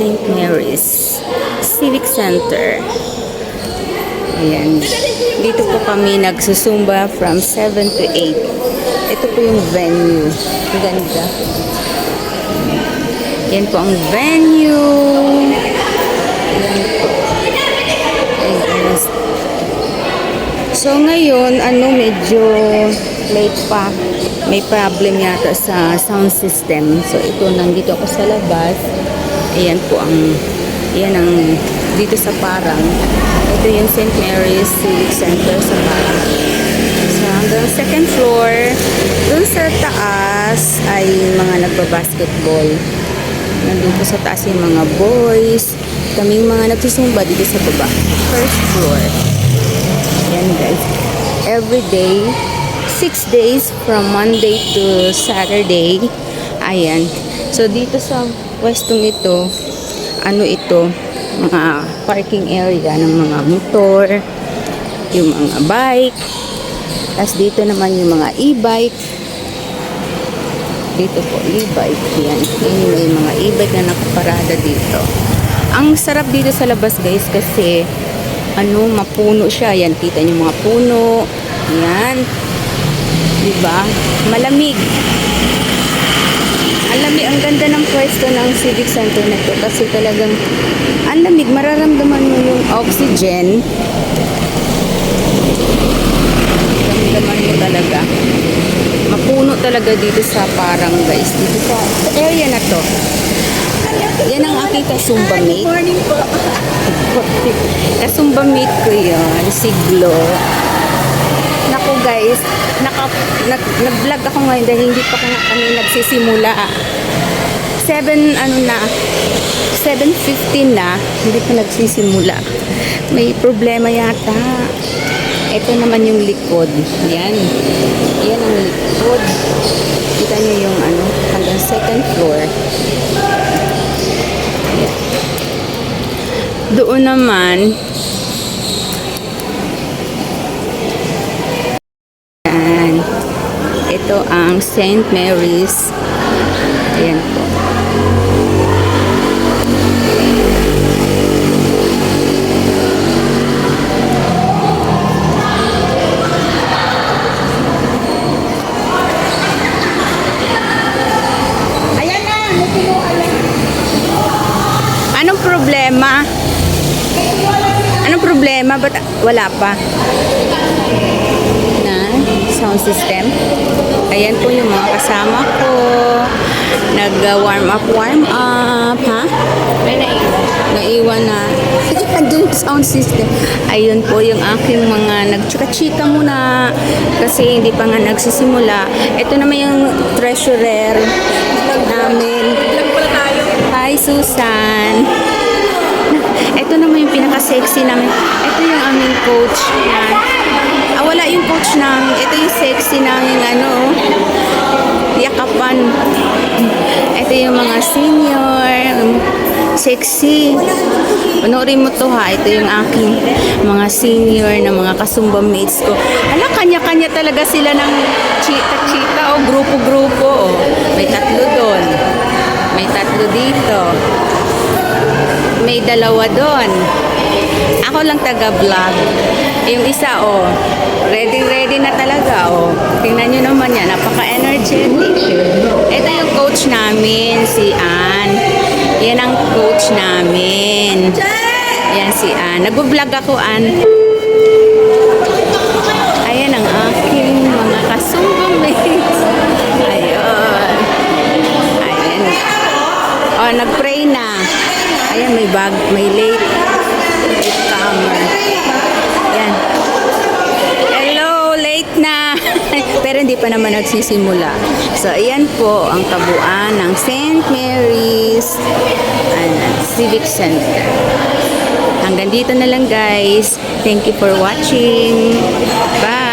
St. Mary's Civic Center. Ayan. Dito po kami nagsusumba from 7 to 8. Ito po yung venue. Ang ganda. Yan po ang venue. So ngayon, ano, medyo late pa. May problem yata sa sound system. So ito, nandito ako sa labas. Ayan po ang, ayan ang, dito sa Parang. Ito yung St. Mary's Civic Center sa Parang. So hanggang second floor, dun sa taas ay mga nagbabasketball. Nandun po sa taas yung mga boys. Kaming mga nagsusumba dito sa baba. First floor. Yan guys. Every day, 6 days from Monday to Saturday. Ayan. So dito sa westong ito, ano ito, mga parking area ng mga motor, yung mga bike. Tapos dito naman yung mga e-bike. Dito po, e-bike. Yan. Yan may mga e-bike na nakaparada dito. Ang sarap dito sa labas guys kasi ano, mapuno siya. Yan, kita niyo mga puno. Yan. Diba? Malamig. Ang lamig, ang ganda ng pwesto ng Civic Center na to kasi talagang ang lamig, mararamdaman mo yung oxygen. Ramdaman mo talaga. Mapuno talaga dito sa parang guys. Dito sa, sa area na to. Yan ang aking kasumba mate. Morning po. Kasumba mate ko yun, si Glo. Naku guys, naka, nag, nag-vlog ako ngayon dahil hindi pa ka- kami nagsisimula. 7 ano na, 7.15 na, hindi pa nagsisimula. May problema yata. Ito naman yung likod. Yan. Yan ang likod. Kita niyo yung ano, hanggang second floor. Doon naman, Yan. Ang St. Mary's. Ayan po. Ayan na, lang. Anong problema? Anong problema? Ba't wala pa? Na sound system? Ayan po yung mga kasama ko. Nag-warm up, warm up, ha? May naiwan. Naiwan na. Yung sound system. Ayun po yung aking mga nagchika-chika muna kasi hindi pa nga nagsisimula. Ito naman yung treasurer namin. Vlog pala tayo. Hi, Susan. Ito naman yung pinaka-sexy namin. Ito yung aming coach na... Wala yung coach namin. Ito yung sexy namin, ano, yakapan. Ito yung mga senior. um, Sexy. Panoorin mo to ha. Ito yung aking mga senior na mga kasumba mates ko. Ala, kanya-kanya talaga sila ng chita-chita o grupo-grupo. Oh. May tatlo doon. May tatlo dito. May dalawa doon. Ako lang taga-vlog. Yung isa, oh, ready-ready na talaga, oh. Tingnan nyo naman yan, napaka-energetic. Ito yung coach namin, si Ann. Yan ang coach namin. Yan si Ann. Nag-vlog ako, Ann. Ayan ang aking mga kasumba mates. Ayun. Ayan. Oh, nag-pray na. Ayan, may bag, may. Late Pero hindi pa naman nagsisimula. So, ayan po ang kabuuan ng St. Mary's ayan, Civic Center. Hanggang dito na lang guys. Thank you for watching. Bye!